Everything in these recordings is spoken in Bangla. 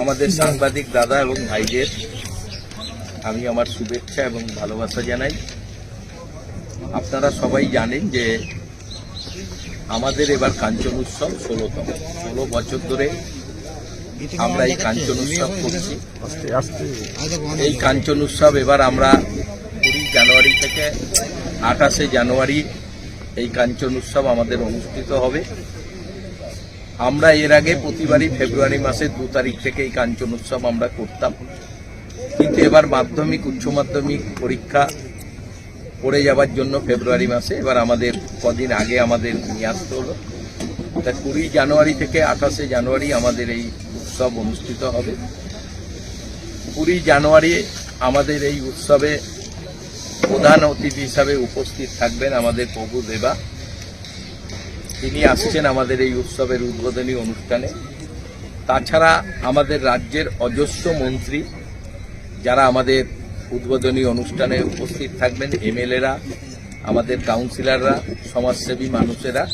আমাদের সাংবাদিক দাদা এবং ভাইদের আমি আমার শুভেচ্ছা এবং ভালোবাসা জানাই। আপনারা সবাই জানেন যে আমাদের এবার কাঞ্চন উৎসব ষোলোতম। ষোলো বছর ধরে আমরা এই কাঞ্চন উৎসব করছি। এই কাঞ্চন উৎসব এবার আমরা কুড়ি জানুয়ারি থেকে আঠাশে জানুয়ারি এই কাঞ্চন উৎসব আমাদের অনুষ্ঠিত হবে। আমরা এর আগে প্রতিবারই ফেব্রুয়ারি মাসের দু তারিখ থেকে এই কাঞ্চন উৎসব আমরা করতাম। কিন্তু এবার মাধ্যমিক, উচ্চ মাধ্যমিক পরীক্ষা পড়ে যাওয়ার জন্য ফেব্রুয়ারি মাসে এবার আমাদের কদিন আগে আমাদের নিয়ে আসতে হলো। তা কুড়ি জানুয়ারি থেকে আঠাশে জানুয়ারি আমাদের এই উৎসব অনুষ্ঠিত হবে। কুড়ি জানুয়ারি আমাদের এই উৎসবে প্রধান অতিথি হিসাবে উপস্থিত থাকবেন আমাদের প্রভু দেবা। তিনি আসছেন আমাদের এই উৎসবের উদ্বোধনী অনুষ্ঠানে। তাছাড়া আমাদের রাজ্যের অজস্র মন্ত্রী যারা আমাদের উদ্বোধনী অনুষ্ঠানে উপস্থিত থাকবেন, এমএলএরা, আমাদের কাউন্সিলররা, সমাজসেবী মানুষেরা,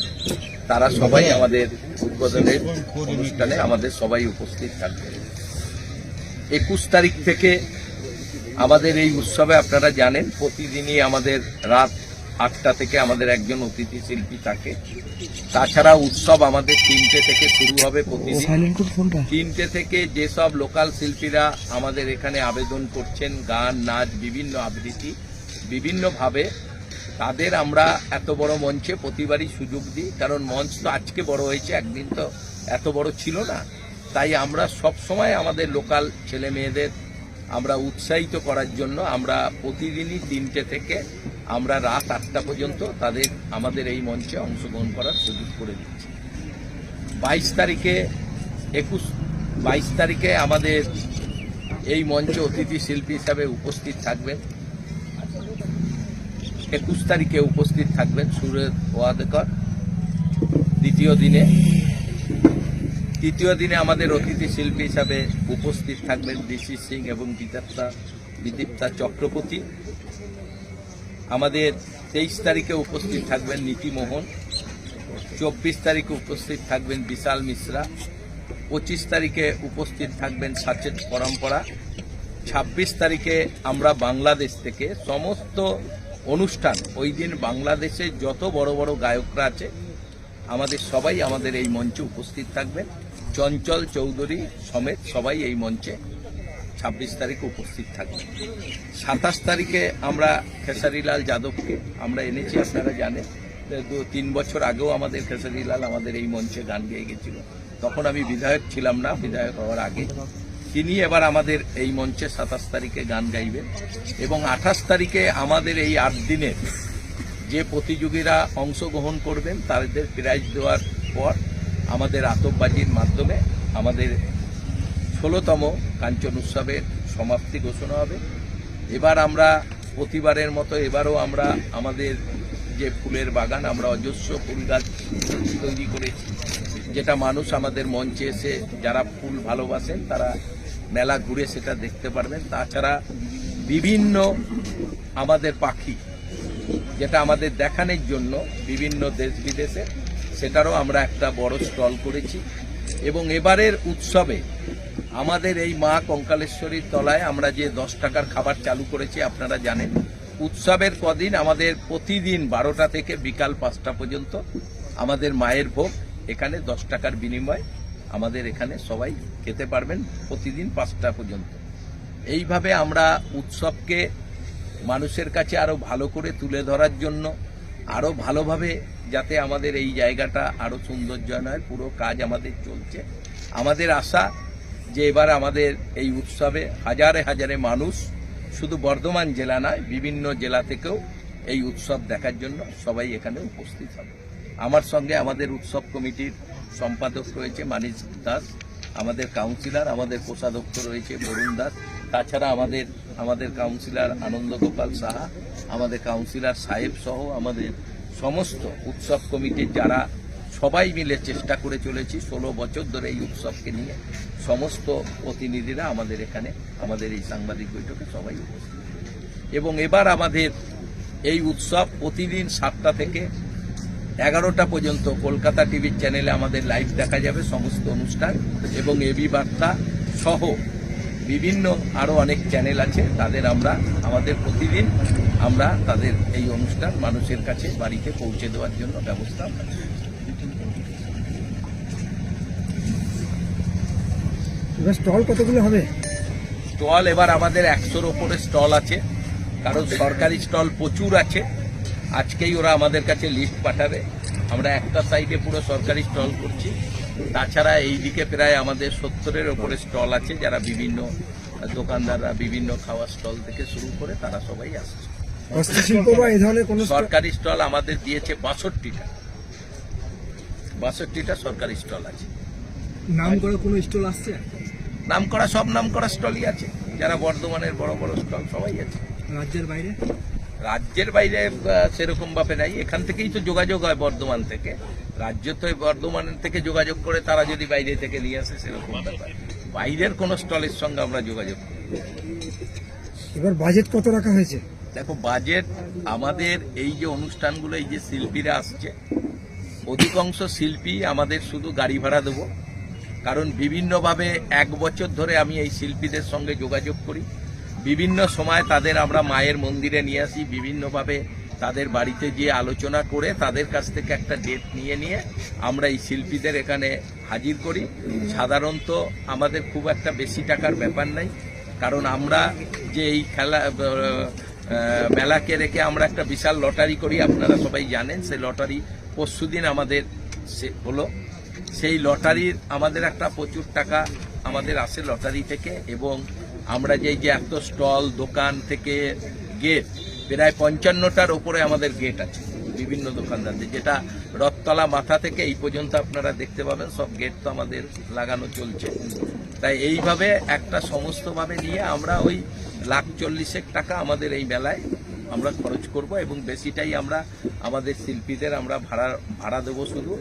তারা সবাই আমাদের উদ্বোধনের অনুষ্ঠানে আমাদের সবাই উপস্থিত থাকবেন। একুশ তারিখ থেকে আমাদের এই উৎসবে আপনারা জানেন, প্রতিদিনই আমাদের রাত আটটা থেকে আমাদের একজন অতিথি শিল্পী থাকে। তাছাড়া উৎসব আমাদের তিনটে থেকে শুরু হবে প্রতিদিন। তিনটে থেকে যেসব লোকাল শিল্পীরা আমাদের এখানে আবেদন করছেন গান নাচ বিভিন্ন আবৃত্তি বিভিন্নভাবে তাদের আমরা এত বড় মঞ্চে প্রতিবারই সুযোগ দিই। কারণ মঞ্চ তো আজকে বড় হয়েছে একদিন তো এত বড় ছিল না। তাই আমরা সব সময় আমাদের লোকাল ছেলে মেয়েদের আমরা উৎসাহিত করার জন্য আমরা প্রতিদিনই তিনটে থেকে আমরা রাত আটটা পর্যন্ত তাদের, আমাদের এই মঞ্চে অংশগ্রহণ করার সুযোগ করে দিচ্ছি। বাইশ তারিখে, একুশ, বাইশ তারিখে আমাদের এই মঞ্চে অতিথি শিল্পী হিসাবে উপস্থিত থাকবেন। একুশ তারিখে উপস্থিত থাকবেন সুরেশ ওয়াদেকর। দ্বিতীয় দিনে, তৃতীয় দিনে আমাদের অতিথি শিল্পী হিসাবে উপস্থিত থাকবেন ডিসি সিং এবং বিদীপ্তা বিদীপ্তা চক্রবর্তী। আমাদের তেইশ তারিখে উপস্থিত থাকবেন নীতিমোহন, চব্বিশ তারিখে উপস্থিত থাকবেন বিশাল মিশ্রা, পঁচিশ তারিখে উপস্থিত থাকবেন সাচেত পরম্পরা, ছাব্বিশ তারিখে আমরা বাংলাদেশ থেকে সমস্ত অনুষ্ঠান, ওই দিন বাংলাদেশে যত বড় বড় গায়করা আছে, আমাদের সবাই আমাদের এই মঞ্চে উপস্থিত থাকবেন। চঞ্চল চৌধুরী সমেত সবাই এই মঞ্চে ছাব্বিশ তারিখে উপস্থিত থাকবেন সাতাশ তারিখে আমরা খেসারিলাল যাদবকে আমরা এনেছি, আপনারা জানেন। দু, তিন বছর আগেও আমাদের খেসারিলাল আমাদের এই মঞ্চে গান গেয়ে গেছিল। তখন আমি বিধায়ক ছিলাম না, বিধায়ক হওয়ার আগে। তিনি এবার আমাদের এই মঞ্চে সাতাশ তারিখে গান গাইবেন এবং আঠাশ তারিখে আমাদের এই আট দিনের যে প্রতিযোগীরা অংশগ্রহণ করবেন, তাদের প্রাইজ দেওয়ার পর আমাদের আতপবাজির মাধ্যমে আমাদের ষোলোতম কাঞ্চন উৎসবের সমাপ্তি ঘোষণা হবে। এবার আমরা প্রতিবারের মতো এবারও আমরা আমাদের যে ফুলের বাগান, আমরা অজস্র ফুল গাছ তৈরি করেছি, যেটা মানুষ আমাদের মঞ্চে এসে যারা ফুল ভালোবাসেন, তারা মেলা ঘুরে সেটা দেখতে পারবেন। তাছাড়া বিভিন্ন আমাদের পাখি, যেটা আমাদের দেখানোর জন্য বিভিন্ন দেশ বিদেশে, সেটারও আমরা একটা বড় স্টল করেছি। এবং এবারের উৎসবে আমাদের এই মা কঙ্কালেশ্বরীর তলায় আমরা যে দশ টাকার খাবার চালু করেছি, আপনারা জানেন। উৎসবের কদিন আমাদের প্রতিদিন বারোটা থেকে বিকাল পাঁচটা পর্যন্ত আমাদের মায়ের ভোগ, এখানে দশ টাকার বিনিময়ে আমাদের এখানে সবাই খেতে পারবেন প্রতিদিন পাঁচটা পর্যন্ত। এইভাবে আমরা উৎসবকে মানুষের কাছে আরও ভালো করে তুলে ধরার জন্য আরও ভালোভাবে যাতে আমাদের এই জায়গাটা আরও সৌন্দর্য হয়, পুরো কাজ আমাদের চলছে। আমাদের আশা যে এবার আমাদের এই উৎসবে হাজারে হাজারে মানুষ, শুধু বর্ধমান জেলা নয়, বিভিন্ন জেলা থেকেও এই উৎসব দেখার জন্য সবাই এখানে উপস্থিত হবে। আমার সঙ্গে আমাদের উৎসব কমিটির সম্পাদক রয়েছে মানিশ দাস, আমাদের কাউন্সিলর, আমাদের কোষাধ্যক্ষ রয়েছে বরুণ দাস, তাছাড়া আমাদের আমাদের কাউন্সিলর আনন্দ গোপাল সাহা, আমাদের কাউন্সিলর সাহেব সহ আমাদের সমস্ত উৎসব কমিটির যারা সবাই মিলে চেষ্টা করে চলেছি ষোলো বছর ধরে এই উৎসবকে নিয়ে সমস্ত প্রতিনিধিরা আমাদের এখানে, আমাদের এই সাংবাদিক বৈঠকে সবাই উপস্থিত এবং এবার আমাদের এই উৎসব প্রতিদিন সাতটা থেকে এগারোটা পর্যন্ত কলকাতা টিভির চ্যানেলে আমাদের লাইভ দেখা যাবে সমস্ত অনুষ্ঠান এবং এবি বার্তা সহ বিভিন্ন আরও অনেক চ্যানেল আছে, তাদের আমরা, আমাদের প্রতিদিন আমরা তাদের এই অনুষ্ঠান মানুষের কাছে বাড়িতে পৌঁছে দেওয়ার জন্য ব্যবস্থা। এবার স্টল কতগুলো হবে? স্টল এবার আমাদের একশোর ওপরে স্টল আছে কারণ সরকারি স্টল প্রচুর আছে। আজকেই ওরা আমাদের কাছে লিস্ট পাঠাবে। আমরা একটা সাইডে পুরো সরকারি স্টল করছি। তাছাড়া এই দিকে প্রায় আমাদের সত্তরের ওপরে স্টল আছে যারা বিভিন্ন দোকানদাররা বিভিন্ন খাওয়ার স্টল থেকে শুরু করে তারা সবাই আসছে। সরকারি স্টল আমাদের দিয়েছে বাষট্টিটা। বাষট্টিটা সরকারি স্টল আছে। নাম করা কোনো স্টল আসছে? নাম করা সব নাম করা স্টলই আছে। যারা বর্ধমানের বড় বড় স্টল সবাই আছে। রাজ্যের বাইরে? রাজ্যের বাইরে সেরকম ভাবে নাই। এখান থেকেই তো যোগাযোগ হয় বর্ধমান থেকে। রাজ্য তো বর্ধমান থেকে যোগাযোগ করে তারা যদি বাইরে থেকে নিয়ে আসে সেরকম ব্যাপার। বাইরের কোনো স্টলের সঙ্গে আমরা যোগাযোগ করি এবার বাজেট কত রাখা হয়েছে? দেখো বাজেট আমাদের এই যে অনুষ্ঠানগুলো এই যে শিল্পীরা আসছে অধিকাংশ শিল্পী আমাদের শুধু গাড়ি ভাড়া দেবো। কারণ বিভিন্নভাবে এক বছর ধরে আমি এই শিল্পীদের সঙ্গে যোগাযোগ করি। বিভিন্ন সময় তাদের আমরা মায়ের মন্দিরে নিয়ে আসি, বিভিন্নভাবে তাদের বাড়িতে গিয়ে আলোচনা করে তাদের কাছ থেকে একটা ডেট নিয়ে নিয়ে আমরা এই শিল্পীদের এখানে হাজির করি। সাধারণত আমাদের খুব একটা বেশি টাকার ব্যাপার নাই, কারণ আমরা যে এই খেলা মেলাকে রেখে আমরা একটা বিশাল লটারি করি, আপনারা সবাই জানেন, সেই লটারি পরশুদিন আমাদের সে- হলো। সেই লটারির আমাদের একটা প্রচুর টাকা আমাদের আসে লটারি থেকে এবং আমরা যে যে এত স্টল, দোকান থেকে গেট, প্রায় পঞ্চান্নটার ওপরে আমাদের গেট আছে, বিভিন্ন দোকানদারদের। যেটা রথতলা মাথা থেকে এই পর্যন্ত আপনারা দেখতে পাবেন, সব গেট তো আমাদের লাগানো চলছে। তাই এইভাবে একটা সমস্তভাবে নিয়ে আমরা ওই লাখ চল্লিশেক টাকা আমাদের এই মেলায় আমরা খরচ করব এবং বেশিটাই আমরা আমাদের শিল্পীদের আমরা ভাড়া ভাড়া দেবো শুধু।